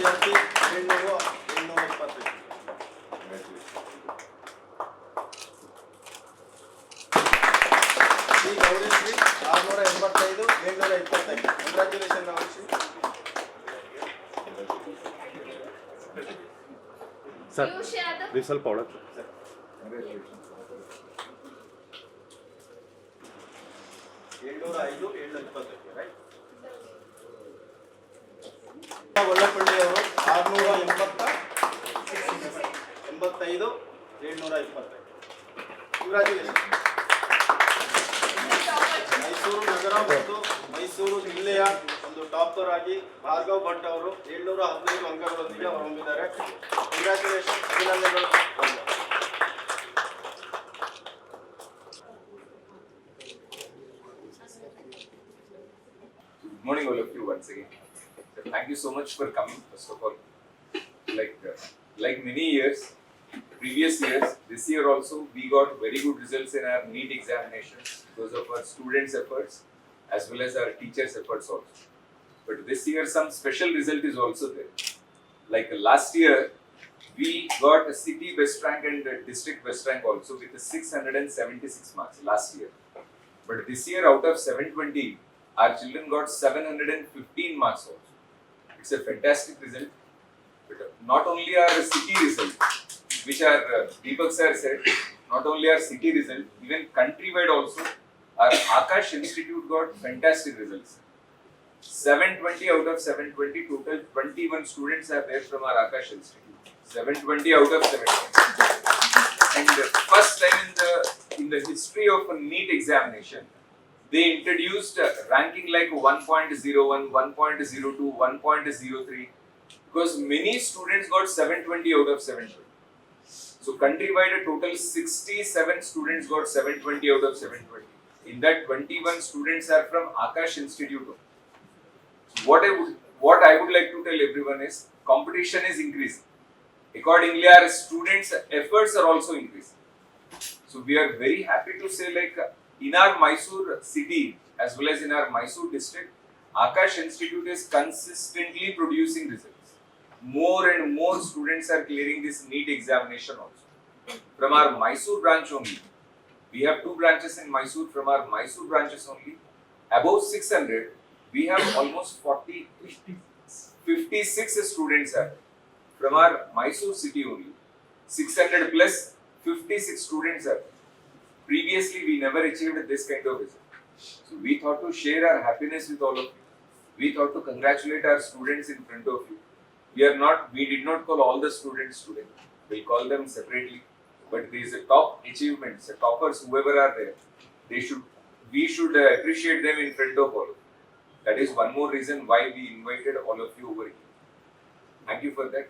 ವಿದ್ಯಾರ್ಥಿ ಇಪ್ಪತ್ತೈದು ಶ್ರೀ ಗೌರಿಶ್ರೀ ಆರುನೂರ ಎಂಬತ್ತೈದು ಏಳ್ನೂರ ಇಪ್ಪತ್ತೈದು ಕಂಗ್ರ್ಯಾಚುಲೇಷನ್ ಗೌರಿಶ್ರೀ ಸರ್ ನೀವು ಸ್ವಲ್ಪ ಒಳಗೆ. ಏಳ್ನೂರ ಐದು ಏಳ್ನೂರ ಇಪ್ಪತ್ತೈದು ರೈಟ್ ಒಳ್ಳಪಳ್ಳಿ ಅವರು ಆರುನೂರ ಎಂಬತ್ತ, ಎಂಬತ್ತೈದು, ಏಳ್ನೂರ ಇಪ್ಪತ್ತೈದು. ಮೈಸೂರು ನಗರ ಮತ್ತು ಮೈಸೂರು ಜಿಲ್ಲೆಯ ಒಂದು ಟಾಪರ್ ಆಗಿ ಭಾರ್ಗವ್ ಭಟ್ ಅವರು ಏಳ್ನೂರ ಹದಿನೈದು ಅಂಕಗಳೊಂದಿಗೆ ಹೊರಹೊಮ್ಮಿದ್ದಾರೆ. ಕಂಗ್ರ್ಯಾಚುಲೇಷನ್ ಅಭಿನಂದನೆಗಳು. Thank you so much for coming. First of all, like uh, like many years, previous years, this year also we got very good results in our NEET examinations because of our students' efforts as well as our teachers' efforts also. But this year, some special result is also there. Like last year, we got a city best rank and district best rank also with 676 marks last year. But this year, out of 720, our children got 715 marks also. It's a fantastic result. But not only our city result, which our uh, Deepak sir said, not only our city result, even countrywide also, our Akash Institute got fantastic results. 720 out of 720, total 21 students are there from our Akash Institute. 720 out of 720. And uh, first time in the in the history of a NEET examination, they introduced ranking like 1.01, 1.02, 1.03 because many students got 720 out of 720. So countrywide a total 67 students got 720 out of 720. In that 21 students are from Akash Institute. What I would what I would like to tell everyone is competition is increasing. Accordingly, our students' efforts are also increasing. So we are very happy to say like in our Mysore city as well as in our Mysore district, Akash Institute is consistently producing results. More and more students are clearing this NEET examination also. From our Mysore branch only, we have two branches in Mysore. From our Mysore branches only, above 600, we have almost 40, 56 students are from our Mysore city only. 600 plus 56 students are Previously, we never achieved this kind of result. So we thought to share our happiness with all of you. We thought to congratulate our students in front of you. We are not, we did not call all the students today. We'll call them separately. But these are top achievements, the toppers, whoever are there, they should, we should uh, appreciate them in front of all. That is one more reason why we invited all of you over here. Thank you for that.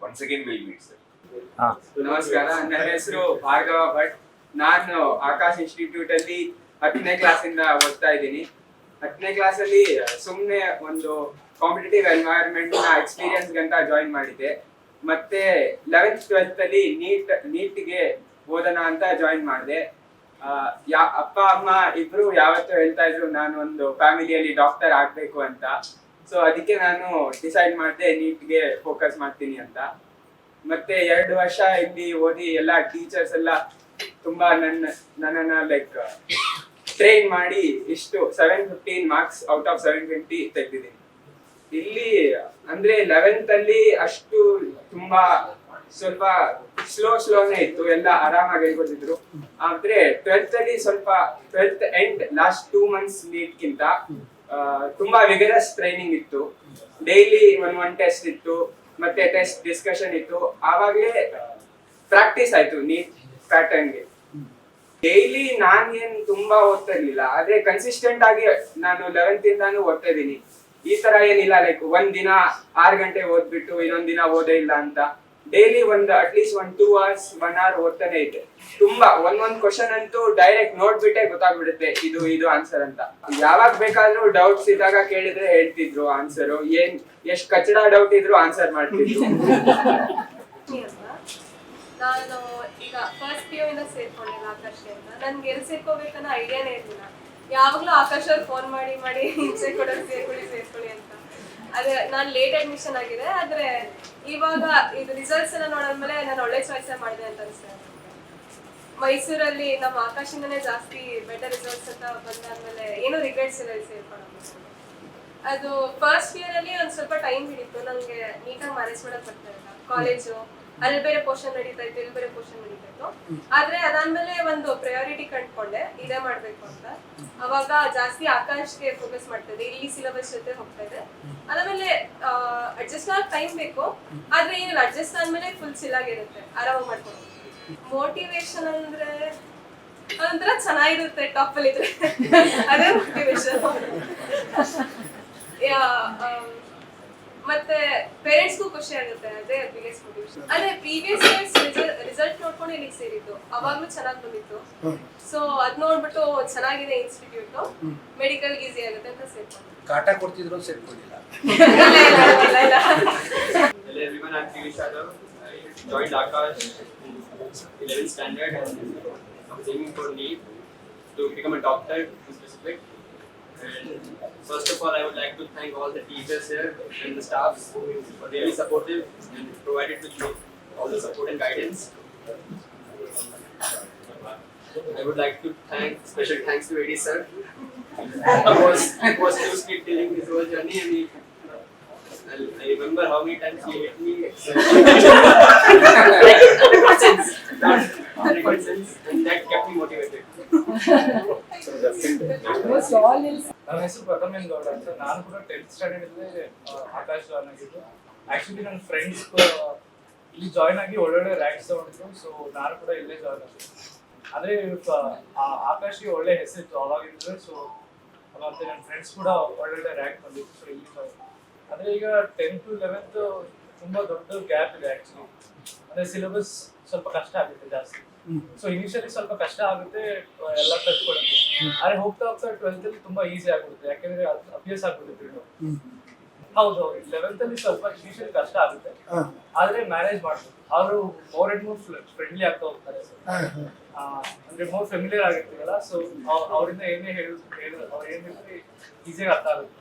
Once again, we'll meet, sir. ನಮಸ್ಕಾರ ನನ್ನ ಹೆಸರು ಭಾರ್ಗವ ಭಟ್ ನಾನು Akash institute ಅಲ್ಲಿ ಹತ್ತನೇ ಇಂದ ಓದ್ತಾ ಇದ್ದೀನಿ. ಹತ್ತನೇ ಕ್ಲಾಸ್ ಅಲ್ಲಿ ಸುಮ್ಮನೆ ಒಂದು ಕಾಂಪಿಟೇಟಿವ್ ಎನ್ವೈರನ್ಮೆಂಟ್ನ ಎಕ್ಸ್ಪೀರಿಯನ್ಸ್ ಅಂತ ಜಾಯಿನ್ ಮಾಡಿದ್ದೆ. ಮತ್ತೆ ಲೆವೆಂತ್ ಟ್ವೆಲ್ತ್ ಅಲ್ಲಿ ನೀಟ್ ನೀಟ್ಗೆ ಓದೋಣ ಅಂತ ಜಾಯಿನ್ ಮಾಡಿದೆ. ಯಾ, ಅಪ್ಪ, ಅಮ್ಮ ಇಬ್ರು ಯಾವತ್ತೂ ಹೇಳ್ತಾ ಇದ್ರು, ನಾನು ಒಂದು ಫ್ಯಾಮಿಲಿಯಲ್ಲಿ ಡಾಕ್ಟರ್ ಆಗ್ಬೇಕು ಅಂತ. ಸೊ ಅದಕ್ಕೆ ನಾನು ಡಿಸೈಡ್ ಮಾಡಿದೆ ನೀಟ್ಗೆ ಫೋಕಸ್ ಮಾಡ್ತೀನಿ ಅಂತ. ಮತ್ತೆ ಎರಡು ವರ್ಷ ಇಲ್ಲಿ ಓದಿ ಎಲ್ಲ ಟೀಚರ್ಸ್ ಎಲ್ಲ ತುಂಬಾ ನನ್ನ, ನನ್ನನ್ನ ಲೈಕ್ ಟ್ರೈನ್ ಮಾಡಿ ಇಷ್ಟು seven fifteen marks out of seven twenty ತೆಗ್ದಿದ್ದೀನಿ. ಇಲ್ಲಿ ಅಂದ್ರೆ ಲೆವೆಂತ್ ಅಲ್ಲಿ ಅಷ್ಟು ತುಂಬಾ ಸ್ವಲ್ಪ ಸ್ಲೋ ಸ್ಲೋನೇ ಇತ್ತು. ಎಲ್ಲ ಆರಾಮಾಗಿ ಹೇಳ್ಕೊತಿದ್ರು ಆದ್ರೆ ಟ್ವೆಲ್ತ್ ಅಲ್ಲಿ ಸ್ವಲ್ಪ twelfth end last two months ನೀಟ್ಗಿಂತ ತುಂಬಾ ವಿಗರಸ್ ಟ್ರೈನಿಂಗ್ ಇತ್ತು. ಡೈಲಿ ಒನ್ ಒನ್ ಟೆಸ್ಟ್ ಇತ್ತು. ಮತ್ತೆ ಟೆಸ್ಟ್ ಡಿಸ್ಕಷನ್ ಇತ್ತು. ಆವಾಗಲೇ ಪ್ರಾಕ್ಟೀಸ್ ಆಯ್ತು ನೀಟ್ ಪ್ಯಾಟರ್ನ್ಗೆ ಡೈಲಿ ನಾನ್ ಏನ್ ತುಂಬಾ ಓದ್ತಾ ಇರ್ಲಿಲ್ಲ. ಆದ್ರೆ ಕನ್ಸಿಸ್ಟೆಂಟ್ ಆಗಿ ನಾನು ಲೆವೆಂತ್ ಇಂದಾನು ಓದ್ತಾ ಇದೀನಿ ಈ ತರ ಏನಿಲ್ಲ ಲೈಕ್ ಒಂದ್ ದಿನ ಆರ್ ಗಂಟೆ ಓದ್ಬಿಟ್ಟು ಇನ್ನೊಂದ್ ದಿನ ಓದೇ ಇಲ್ಲ ಅಂತ. ಡೈಲಿ ಒಂದ್ ಅಟ್ಲೀಸ್ಟ್ ಒಂದ್ ಟೂ ಅವರ್ಸ್ ಒನ್ ಅವರ್ ಓದ್ತಾನೆ ಇದೆ ತುಂಬಾ, ಒಂದ್ ಒಂದ್ ಕ್ವಶನ್ ಅಂತೂ ಡೈರೆಕ್ಟ್ ನೋಡ್ಬಿಟ್ಟೆ ಗೊತ್ತಾಗ್ಬಿಡುತ್ತೆ, ಇದು ಇದು ಆನ್ಸರ್ ಅಂತ. ಯಾವಾಗ ಬೇಕಾದ್ರೂ ಡೌಟ್ಸ್ ಇದ್ದಾಗ ಕೇಳಿದ್ರೆ ಹೇಳ್ತಿದ್ರು ಆನ್ಸರ್ ಏನ್, ಎಷ್ಟ್ ಕಚ್ಚಡ ಡೌಟ್ ಇದ್ರು ಆನ್ಸರ್ ಮಾಡ್ತಿದ್ರು. ನಾನು ಈಗ ಫಸ್ಟ್ ಪಿ ಇಂದ ಸೇರ್ಕೊಂಡಿಲ್ಲ ಆಕರ್ಷ ಅಂತ. ನನ್ಗೆ ಎಲ್ಲಿ ಸೇರ್ಕೋಬೇಕನ್ನೋ ಐಡಿಯಾನೇ ಇರಲಿಲ್ಲ. ಯಾವಾಗಲೂ ಆಕಾಶ್ ಅವ್ರು ಫೋನ್ ಮಾಡಿ ಮಾಡಿ ಕೊಡೋದು ಸೇರ್ಕೊಳ್ಳಿ ಸೇರ್ಕೊಳ್ಳಿ ಅಂತ. ಅದೇ ನಾನು ಲೇಟ್ ಅಡ್ಮಿಷನ್ ಆಗಿದೆ, ಆದ್ರೆ ಇವಾಗ ಇದು ರಿಸಲ್ಟ್ಸ್ ಎಲ್ಲ ನೋಡಿದ್ಮೇಲೆ ನಾನು ಒಳ್ಳೆ ಚಾಯ್ಸ್ ಮಾಡಿದೆ ಅಂತ ಅನ್ಸುತ್ತೆ. ಮೈಸೂರಲ್ಲಿ ನಮ್ಮ ಆಕಾಶಿಂದನೇ ಜಾಸ್ತಿ ಬೆಟರ್ ರಿಸಲ್ಟ್ಸ್ ಅಂತ ಬಂದಾದ್ಮೇಲೆ ಏನೂ ರಿಗ್ರೆಟ್ಸ್ ಇಲ್ಲ ಸೇರ್ಕೊಳ್ಳೋದು ಅದು ಫಸ್ಟ್ ಇಯರ್ ಅಲ್ಲಿ ಒಂದ್ ಸ್ವಲ್ಪ ಟೈಮ್ ಹಿಡಿತು. ನಂಗೆ ನೀಟಾಗಿ ಮ್ಯಾನೇಜ್ ಮಾಡಕ್ ಬರ್ತಾ ಇಲ್ಲ. ಕಾಲೇಜು ಅಲ್ಲಿ ಬೇರೆ ಪೋರ್ಷನ್ ನಡೀತಾ ಇತ್ತು, ಇಲ್ಲಿ ಬೇರೆ ಪೋರ್ಷನ್ ನಡೀತಾ ಇತ್ತು. ಆದ್ರೆ ಅದಾದ್ಮೇಲೆ ಒಂದು ಪ್ರಯಾರಿಟಿ ಕಂಡ್ಕೊಂಡೆ, ಇದೇ ಮಾಡ್ಬೇಕು ಅಂತ. ಅವಾಗ ಜಾಸ್ತಿ ಆಕಾಶ್ಗೆ ಫೋಕಸ್ ಮಾಡ್ತಿದ್ದೆ, ಇಲ್ಲಿ ಸಿಲೆಬಸ್ ಜೊತೆ ಹೋಗ್ತಾ ಇದೆ ಅದಾದ್ಮೇಲೆ ಅಡ್ಜಸ್ಟ್ ಆಗ ಟೈಮ್ ಬೇಕು, ಆದ್ರೆ ಏನಿಲ್ಲ ಅಡ್ಜಸ್ಟ್ ಆದ್ಮೇಲೆ ಫುಲ್ ಚಿಲ್ಲಾಗಿರುತ್ತೆ ಆರಾಮಾಗಿ ಮಾಡ್ಕೊಂಡು ಮೋಟಿವೇಶನ್ ಅಂದ್ರೆ ಅದೊಂಥರ ಚೆನ್ನಾಗಿರುತ್ತೆ ಟಾಪ್ ಅಲ್ಲಿ ಅದೇ ಮೋಟಿವೇಶನ್ ಮತ್ತೆ ಪೇರೆಂಟ್ಸ್ಗೂ ಖುಷಿ ಆಗುತ್ತೆ ಅದೇ ಬಿಗ್ಗೆಸ್ಟ್ ಮೋಟಿವೇಶನ್ ಅಂದ್ರೆ ಪ್ರೀವಿಯಸ್ ಇಯರ್ಸ್ ರಿಸಲ್ಟ್ ನೋಡ್ಕೊಂಡು ಇಲ್ಲಿಗೆ ಸೇರಿದ್ದು. ಅವಾಗ್ಲೂ ಚೆನ್ನಾಗಿ ಬಂದಿತ್ತು. ಸೊ ಅದ್ ನೋಡ್ಬಿಟ್ಟು ಚೆನ್ನಾಗಿದೆ ಇನ್ಸ್ಟಿಟ್ಯೂಟ್ ಮೆಡಿಕಲ್ ಈಸಿ ಆಗುತ್ತೆ ಅಂತ ಸೇರ್ಕೊಂಡು ಕಾಟ ಕೊಡ್ತಿದ್ರು ಸೇರ್ಕೊಂಡಿಲ್ಲ. ಇಲ್ಲ, ಇಲ್ಲ, ಇಲ್ಲ, ಇಲ್ಲ. Hello everyone, I'm Piyush Yadav. I joined Akash in 11th standard and I'm aiming for NEET to become a doctor in specific. And first of all, I would like to thank all the teachers here and the staffs were really supportive and provided with all the support and guidance. I would like to thank special thanks to Eddie sir. He was was too sweet during his whole journey and he I, I remember how many times he hit me. ನನ್ನ ಹೆಸರು ಪ್ರಥಮೇನ್ ಗೌಡ ಅಂತ. ನಾನು ಕೂಡ tenth standard Aakash join ಆಗಿದ್ದು. Actually ನನ್ನ friends ಇಲ್ಲಿ join ಆಗಿ ಒಳ್ಳೊಳ್ಳೆ ರ್ಯಾಂಕ್ಸ್ ತಗೊಂಡಿದ್ರು. ಸೊ ನಾನು ಕೂಡ ಇಲ್ಲೇ ಜಾಯ್ನ್ ಆಗಿದ್ದೆ ಆದ್ರೆ ಆಕಾಶ್ಗೆ ಒಳ್ಳೆ ಹೆಸರಿತ್ತು ಅವಾಗಿದ್ರೆ ಸೊ ಮತ್ತೆ ನನ್ನ ಫ್ರೆಂಡ್ಸ್ ಕೂಡ ಒಳ್ಳೊಳ್ಳೆ ರ್ಯಾಂಕ್ ಬಂದಿತ್ತು. ಸೊ ಇಲ್ಲಿ join. ಅಂದ್ರೆ ಈಗ ಟೆಂತ್ ಲೆವೆಂತ್ ತುಂಬಾ ದೊಡ್ಡ ಗ್ಯಾಪ್ ಇದೆ ಆಕ್ಚುಲಿ ಅಂದ್ರೆ ಸಿಲೆಬಸ್ ಸ್ವಲ್ಪ ಕಷ್ಟ ಆಗುತ್ತೆ ಜಾಸ್ತಿ. ಸೊ ಇನಿಷಿಯಲಿ ಸ್ವಲ್ಪ ಕಷ್ಟ ಆಗುತ್ತೆ ಎಲ್ಲ ಕಲ್ತ್ಕೊಳ್ಳೋಕೆ. ಆದ್ರೆ ಹೋಗ್ತಾ ಹೋಗ್ತಾ ಟ್ವೆಲ್ತ್ ಅಲ್ಲಿ ತುಂಬಾ ಈಸಿ ಆಗ್ಬಿಡುತ್ತೆ. ಯಾಕಂದ್ರೆ ಅಭ್ಯಾಸ ಆಗ್ಬಿಡುತ್ತೆ ಹೌದು ಹೌದು. ಲೆವೆಂತ್ ಅಲ್ಲಿ ಸ್ವಲ್ಪ ಇನಿಷಿಯಲಿ ಕಷ್ಟ ಆಗುತ್ತೆ. ಆದ್ರೆ ಮ್ಯಾನೇಜ್ ಮಾಡ್ಬೋದು. ಅವರು ಮೋರ್ ಅಂಡ್ ಮೋರ್ ಫ್ರೆಂಡ್ಲಿ ಆಗ್ತಾ ಹೋಗ್ತಾರೆ. ಅಂದ್ರೆ ಮೋರ್ ಫೆಮಿಲಿಯರ್ ಆಗಿರ್ತೀವಲ್ಲ ಸೊ ಅವರಿಂದ ಏನೇ ಹೇಳಿ ಹೇಳಿ ಅವ್ರು ಏನ್ ಹೇಳಿದ್ರೆ ಈಸಿಯಾಗಿ ಅರ್ಥ ಆಗುತ್ತೆ.